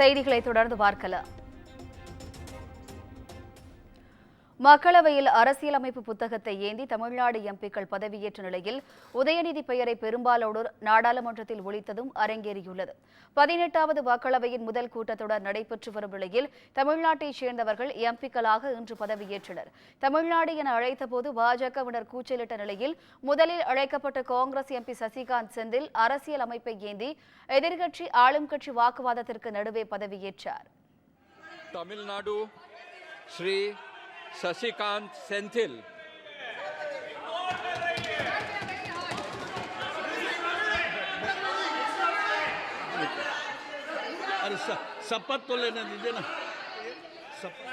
செய்திகளை தொடர்ந்து பார்க்கலாம். மக்களவையில் அரசியலமைப்பு புத்தகத்தை ஏந்தி தமிழ்நாடு எம்பிக்கள் பதவியேற்ற நிலையில் உதயநிதி பெயரை பெரும்பாலோடு நாடாளுமன்றத்தில் ஒழித்ததும் அரங்கேறியுள்ளது. பதினெட்டாவது மக்களவையின் முதல் கூட்டத்தொடர் நடைபெற்று வரும் நிலையில் தமிழ்நாட்டைச் சேர்ந்தவர்கள் எம்பிக்களாக இன்று பதவியேற்றனர். தமிழ்நாடு என அழைத்தபோது பாஜகவினர் கூச்சலிட்ட நிலையில் முதலில் அழைக்கப்பட்ட காங்கிரஸ் எம்பி சசிகாந்த் செந்தில் அரசியல் அமைப்பை ஏந்தி எதிர்கட்சி ஆளும் கட்சி வாக்குவாதத்திற்கு நடுவே பதவியேற்றார். தமிழ்நாடு ஸ்ரீ शशिकांत सेंथिल अरे स- शपथ तो लेने दीजिए ना शपथ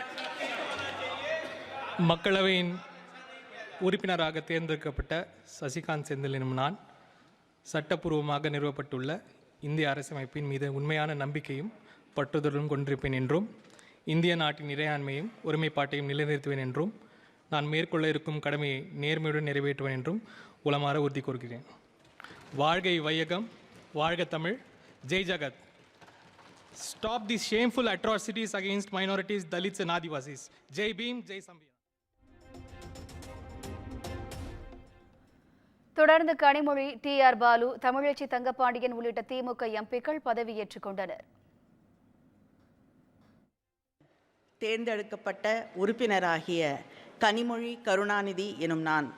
மக்களவையின் உறுப்பினராக தேர்ந்தெடுக்கப்பட்ட சசிகாந்த் செந்தில் எனும் நான் சட்டப்பூர்வமாக நிறுவப்பட்டுள்ள இந்திய அரசமைப்பின் மீது உண்மையான நம்பிக்கையும் பற்றுதலும் கொண்டிருப்பேன் என்றும் இந்திய நாட்டின் இறையாண்மையும் ஒருமைப்பாட்டையும் நிலைநிறுத்துவேன் என்றும் நான் மேற்கொள்ள இருக்கும் கடமையை நேர்மையுடன் நிறைவேற்றுவேன் என்றும் உளமாற உறுதி கூறுகிறேன். வாழ்கை வையகம் வாழ்க Tamil. Jai Jagat. Stop the shameful atrocities against minorities Dalits and Adivasis Jai Bhim Jai சம்பியா தொடர்ந்து கனிமொழி டி ஆர் பாலு தமிழச்சி தங்கப்பாண்டியன் உள்ளிட்ட திமுக எம்பிக்கள் பதவியேற்றுக் கொண்டனர். தேர்ந்தெடுக்கப்பட்ட உறுப்பினராகிய கனிமொழி கருணாநிதி எனும் நான்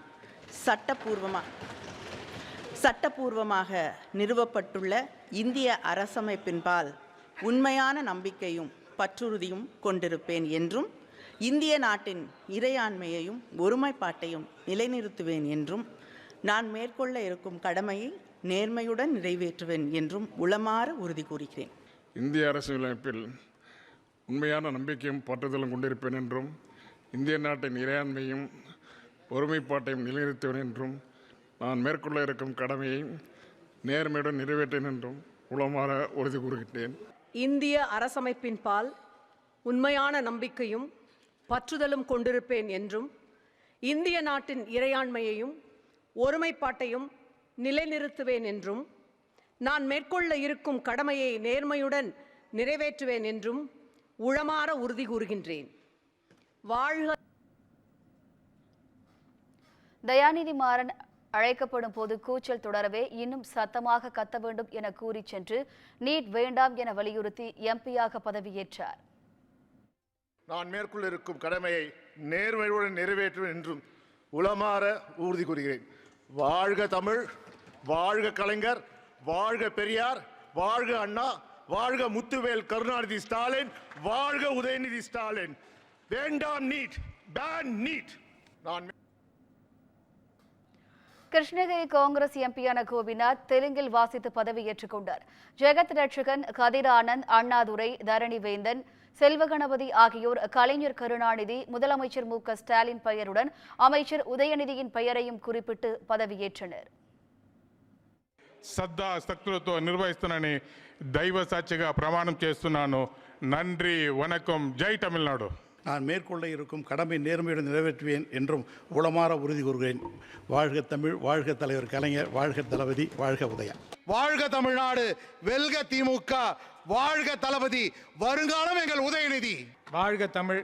சட்டப்பூர்வமா சட்டப்பூர்வமாக நிறுவப்பட்டுள்ள இந்திய அரசமைப்பின்பால் உண்மையான நம்பிக்கையும் பற்றுறுதியும் கொண்டிருப்பேன் என்றும் இந்திய நாட்டின் இறையாண்மையையும் ஒருமைப்பாட்டையும் நிலைநிறுத்துவேன் என்றும் நான் மேற்கொள்ள இருக்கும் கடமையை நேர்மையுடன் நிறைவேற்றுவேன் என்றும் உளமாற உறுதி கூறுகிறேன். இந்திய அரசியலமைப்பில் உண்மையான நம்பிக்கையும் பற்றுதலும் கொண்டிருப்பேன் என்றும் இந்திய நாட்டின் இறையாண்மையும் ஒருமைப்பாட்டையும் நிலைநிறுத்துவேன் என்றும் நான் மேற்கொள்ள இருக்கும் கடமையை நேர்மையுடன் நிறைவேற்றேன் என்றும் உளமாற உறுதி கூறுகின்றேன். இந்திய அரசமைப்பின் பால் உண்மையான நம்பிக்கையும் பற்றுதலும் கொண்டிருப்பேன் என்றும் இந்திய நாட்டின் இறையாண்மையையும் ஒருமைப்பாட்டையும் நிலைநிறுத்துவேன் என்றும் நான் மேற்கொள்ள இருக்கும் கடமையை நேர்மையுடன் நிறைவேற்றுவேன் என்றும் உளமாற உறுதி கூறுகின்றேன். வாழ்க தயாநிதி மாறன் அழைக்கப்படும் போது கூச்சல் தொடரவே இன்னும் சத்தமாக கத்த வேண்டும் என கூறி சென்று நீட் வேண்டாம் என வலியுறுத்தி எம்பியாக பதவியேற்றார். நான் மேற்கொள்ள இருக்கும் கடமையை நேர்மையுடன் நிறைவேற்றுவேன் என்றும் உளமாற உறுதி கூறுகிறேன். வாழ்க தமிழ் வாழ்க கலைஞர் வாழ்க பெரியார் வாழ்க அண்ணா வாழ்க முத்துவேல் கருணாநிதி ஸ்டாலின் வாழ்க உதயநிதி ஸ்டாலின். வேண்டாம் நீட் பேன் நீட். நான் கிருஷ்ணகிரி காங்கிரஸ் எம்பியான கோபிநாத் தெலுங்கில் வாசித்து பதவியேற்றுக் கொண்டார் ஜெகத் ரட்சகன் கதிர் ஆனந்த் அண்ணாதுரை தரணி வேந்தன் செல்வகணபதி ஆகியோர் கலைஞர் கருணாநிதி முதலமைச்சர் மு க ஸ்டாலின் பெயருடன் அமைச்சர் உதயநிதியின் பெயரையும் குறிப்பிட்டு பதவியேற்றனர். శ్రద్ధ శక్తులతో నిర్వహిస్తున్నానని దైవ సాక్షిగా ప్రమాణం చేస్తున్నాను నండ్రి వనకం జై తమిళనాడు நான் மேற்கொள்ள இருக்கும் கடமை நேர்மையுடன் நிறைவேற்றுவேன் என்றும் உளமாற உறுதி கூறுகிறேன் வாழ்க தமிழ் வாழ்க தலைவர் கலைஞர் வாழ்க தளபதி வாழ்க உதயா வாழ்க தமிழ்நாடு வெல்க திமுக வாழ்க தளபதி வருங்காலம் எங்கள் உதயநிதி வாழ்க தமிழ்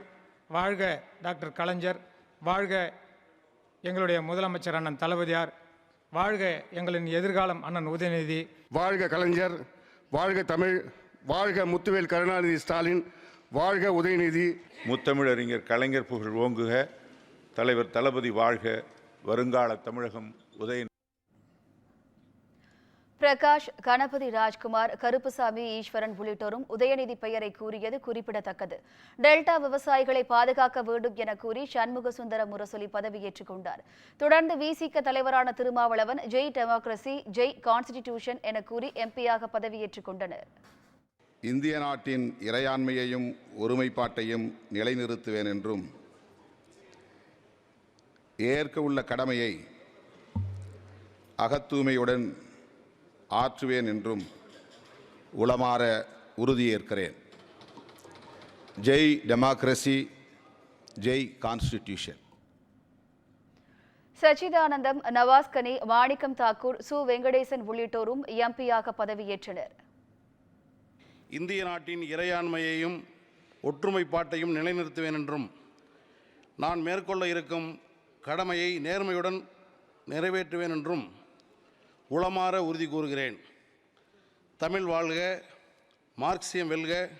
வாழ்க டாக்டர் கலைஞர் வாழ்க எங்களுடைய முதலமைச்சர் அண்ணன் தளபதியார் வாழ்க எங்களின் எதிர்காலம் அண்ணன் உதயநிதி. வாழ்க கலைஞர் வாழ்க தமிழ் வாழ்க முத்துவேல் கருணாநிதி ஸ்டாலின் வாழ்க உதயநிதி. முத்தமிழறிஞர் கலைஞர் புகழ் ஓங்குக தலைவர் தளபதி வாழ்க வருங்கால தமிழகம் உதய பிரகாஷ் கணபதி ராஜ்குமார் கருப்புசாமி ஈஸ்வரன் உள்ளிட்டோரும் உதயநிதி பெயரை கூறியது குறிப்பிடத்தக்கது. டெல்டா விவசாயிகளை பாதுகாக்க வேண்டும் என கூறி சண்முக சுந்தர முரசொலி பதவியேற்றுக் கொண்டார். தொடர்ந்து விசிக தலைவரான திருமாவளவன் ஜெய் டெமோக்ரசி ஜெய் கான்ஸ்டிடியூஷன் என கூறி எம்பியாக பதவியேற்றுக் கொண்டனர். இந்திய நாட்டின் இறையாண்மையையும் ஒருமைப்பாட்டையும் நிலைநிறுத்துவேன் என்றும் ஏற்க உள்ள கடமையை அகத்தூய்மையுடன் ஆற்றுவேன் என்றும் உளமாற உறுதியேற்கிறேன். Jai democracy Jai constitution. சச்சிதானந்தம் நவாஸ் கனி மாணிக்கம் தாக்கூர் சு. வெங்கடேசன் உள்ளிட்டோரும் எம்பியாக பதவியேற்றனர். இந்திய நாட்டின் இறையாண்மையையும் ஒற்றுமைப்பாட்டையும் நிலைநிறுத்துவேன் என்றும் நான் மேற்கொள்ள இருக்கும் கடமையை நேர்மையுடன் நிறைவேற்றுவேன் என்றும் உளமாற உறுதி கூறுகிறேன். தமிழ் வாழ்க மார்க்சியம் வெல்க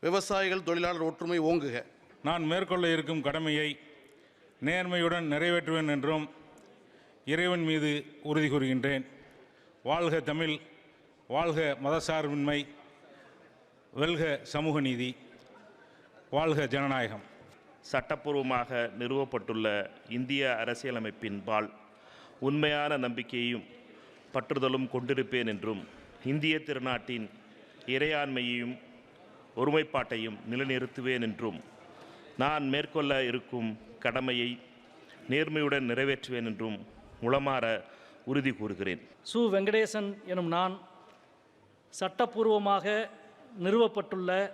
விவசாயிகள் தொழிலாளர் ஒற்றுமை ஓங்குக. நான் மேற்கொள்ள இருக்கும் கடமையை நேர்மையுடன் நிறைவேற்றுவேன் என்றும் இறைவன் மீது உறுதி கூறுகின்றேன். வாழ்க தமிழ் வாழ்க மதசார்பின்மை வெல்க சமூக நீதி வாழ்க ஜனநாயகம். சட்டப்பூர்வமாக நிறுவப்பட்டுள்ள இந்திய அரசியலமைப்பின் பால் உண்மையான நம்பிக்கையும் பற்றுதலும் கொண்டிருப்பேன் என்றும் இந்திய திருநாட்டின் இறையாண்மையையும் ஒருமைப்பாட்டையும் நிலைநிறுத்துவேன் என்றும் நான் மேற்கொள்ள இருக்கும் கடமையை நேர்மையுடன் நிறைவேற்றுவேன் என்றும் உளமாற உறுதி கூறுகிறேன். சு. வெங்கடேசன் எனும் நான் சட்டப்பூர்வமாக நிறுவப்பட்டுள்ள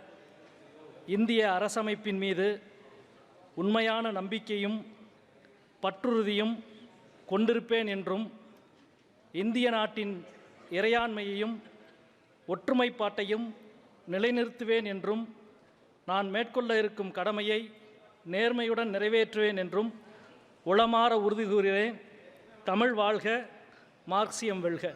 இந்திய அரசமைப்பின் மீது உண்மையான நம்பிக்கையும் பற்றுறுதியும் கொண்டிருப்பேன் என்றும் இந்திய நாட்டின் இறையாண்மையையும் ஒற்றுமைப்பாட்டையும் நிலைநிறுத்துவேன் என்றும் நான் மேற்கொள்ள இருக்கும் கடமையை நேர்மையுடன் நிறைவேற்றுவேன் என்றும் உளமாற உறுதி கூறுகிறேன். தமிழ் வாழ்க மார்க்சியம் வெல்க.